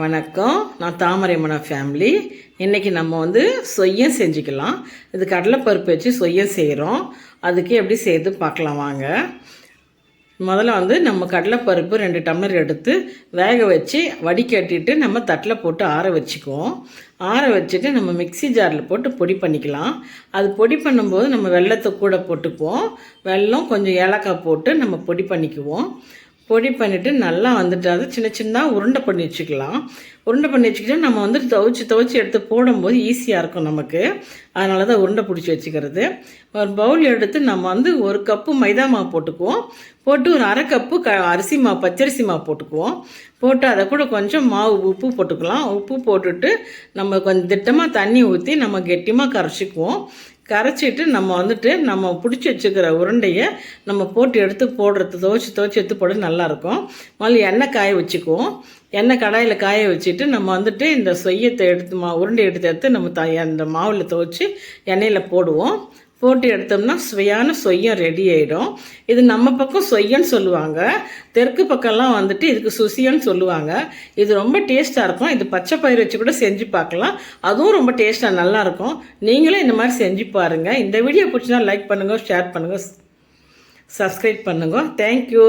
வணக்கம். நான் தாமரைமண ஃபேமிலி இன்றைக்கி நம்ம வந்து சொய்யம் செஞ்சுக்கலாம். இது கடலைப்பருப்பு வச்சு சொய்யம் செய்கிறோம் அதுக்கு எப்படி செய்யுது பார்க்கலாம் வாங்க. முதல்ல வந்து நம்ம கடலைப்பருப்பு ரெண்டு டம்ளர் எடுத்து வேக வச்சு வடிகட்டிட்டு நம்ம தட்டில் போட்டு ஆற வச்சுக்குவோம். ஆற வச்சுட்டு நம்ம மிக்ஸி ஜாரில் போட்டு பொடி பண்ணிக்கலாம். அது பொடி பண்ணும்போது நம்ம வெள்ளத்தை கூட போட்டுக்குவோம். வெல்லம் கொஞ்சம் ஏலக்காய் போட்டு நம்ம பொடி பண்ணிக்குவோம். பொடி பண்ணிவிட்டு நல்லா வந்துட்டு அது சின்ன சின்னதாக உருண்டை பண்ணி வச்சுக்கலாம். உருண்டை பண்ணி வச்சுக்கிட்டா நம்ம வந்துட்டு துவச்சி துவச்சி எடுத்து போடும்போது ஈஸியாக இருக்கும் நமக்கு. அதனால தான் உருண்டை பிடிச்சி வச்சுக்கிறது. ஒரு பவுல் எடுத்து நம்ம வந்து ஒரு கப்பு மைதா மாவு போட்டுக்குவோம். போட்டு ஒரு அரை கப்பு க அரிசி மாவு பச்சரிசி மாவு போட்டுக்குவோம். போட்டு அதை கூட கொஞ்சம் மாவு உப்பு போட்டுக்கலாம். உப்பு போட்டுட்டு நம்ம கொஞ்சம் திட்டமாக தண்ணி ஊற்றி நம்ம கெட்டியமாக கரைச்சிக்குவோம். கரைச்சிட்டு நம்ம வந்துட்டு நம்ம பிடிச்சி வச்சுக்கிற உருண்டையை நம்ம போட்டு எடுத்து போடுறது துவச்சி துவைச்சி எடுத்து போட நல்லாயிருக்கும் முதல்ல எண்ணெய் காய வச்சுக்குவோம். எண்ணெய் கடாயில் காய வச்சுட்டு நம்ம வந்துட்டு இந்த சொய்யத்தை எடுத்து மா உருண்டை எடுத்து எடுத்து நம்ம த அந்த மாவில் துவைச்சி எண்ணெயில் போடுவோம். போட்டு எடுத்தோம்னா சுவையான சொய்யம் ரெடி ஆகிடும் இது நம்ம பக்கம் சொய்யன்னு சொல்லுவாங்க. தெற்கு பக்கம்லாம் வந்துட்டு இதுக்கு சுசியன்னு சொல்லுவாங்க. இது ரொம்ப டேஸ்ட்டாக இருக்கும். இது பச்சை பயிர் வச்சு கூட செஞ்சு பார்க்கலாம். அதுவும் ரொம்ப டேஸ்ட்டாக நல்லாயிருக்கும். நீங்களும் இந்த மாதிரி செஞ்சு பாருங்கள் இந்த வீடியோ பிடிச்சினா லைக் பண்ணுங்கள் ஷேர் பண்ணுங்கள் சப்ஸ்கிரைப் பண்ணுங்க. Thank you